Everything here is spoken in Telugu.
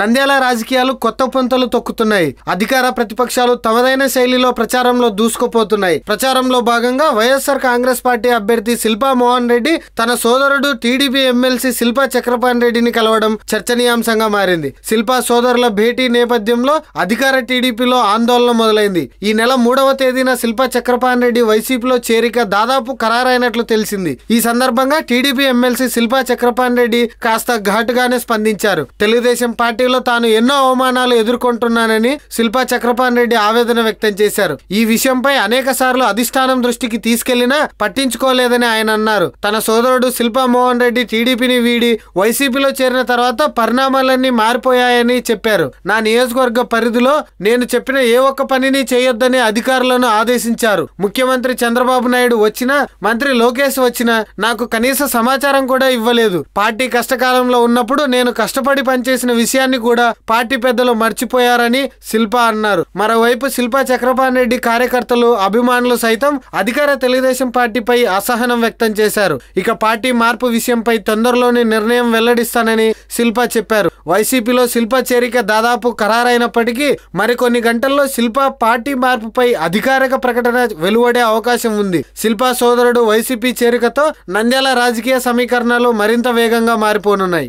నంద్యాల రాజకీయాలు కొత్త పొంతలు తొక్కుతున్నాయి. అధికార ప్రతిపక్షాలు తమదైన శైలిలో ప్రచారంలో దూసుకుపోతున్నాయి. ప్రచారంలో భాగంగా వైఎస్ఆర్ కాంగ్రెస్ పార్టీ అభ్యర్థి శిల్పా మోహన్ రెడ్డి తన సోదరుడు టీడీపీ ఎమ్మెల్సీ శిల్పా చక్రపాణి రెడ్డిని కలవడం చర్చనీయాంశంగా మారింది. శిల్పా సోదరుల భేటీ నేపథ్యంలో అధికార టీడీపీలో ఆందోళన మొదలైంది. ఈ నెల మూడవ తేదీన శిల్పా చక్రపాణి రెడ్డి వైసీపీలో చేరిక దాదాపు ఖరారైనట్లు తెలిసింది. ఈ సందర్భంగా టీడీపీ ఎమ్మెల్సీ శిల్పా చక్రపాణి రెడ్డి కాస్త ఘాటుగానే స్పందించారు. తెలుగుదేశం పార్టీ పార్టీలో తాను ఎన్నో అవమానాలు ఎదుర్కొంటున్నానని శిల్పా చక్రపాణి రెడ్డి ఆవేదన వ్యక్తం చేశారు. ఈ విషయంపై అనేక సార్లు అధిష్టానం దృష్టికి తీసుకెళ్ళినా పట్టించుకోలేదని ఆయన అన్నారు. తన సోదరుడు శిల్పా మోహన్ రెడ్డి టీడీపీని వీడి వైసీపీలో చేరిన తర్వాత పరిణామాలన్నీ మారిపోయాయని చెప్పారు. నా నియోజకవర్గ పరిధిలో నేను చెప్పిన ఏ ఒక్క పనిని చేయొద్దని అధికారులను ఆదేశించారు. ముఖ్యమంత్రి చంద్రబాబు నాయుడు వచ్చినా మంత్రి లోకేష్ వచ్చినా నాకు కనీస సమాచారం కూడా ఇవ్వలేదు. పార్టీ కష్టకాలంలో ఉన్నప్పుడు నేను కష్టపడి పనిచేసిన విషయాన్ని విషయాన్ని కూడా పార్టీ పెద్దలు మర్చిపోయారని శిల్ప అన్నారు. మరోవైపు శిల్పా చక్రపాణి రెడ్డి కార్యకర్తలు అభిమానులు సైతం అధికార తెలుగుదేశం పార్టీపై అసహనం వ్యక్తం చేశారు. ఇక పార్టీ మార్పు విషయంపై తొందరలోనే నిర్ణయం వెల్లడిస్తానని శిల్ప చెప్పారు. వైసీపీలో శిల్ప చేరిక దాదాపు ఖరారైనప్పటికీ మరికొన్ని గంటల్లో శిల్ప పార్టీ మార్పుపై అధికారిక ప్రకటన వెలువడే అవకాశం ఉంది. శిల్పా సోదరుడు వైసీపీ చేరికతో నంద్యాల రాజకీయ సమీకరణలు మరింత వేగంగా మారిపోనున్నాయి.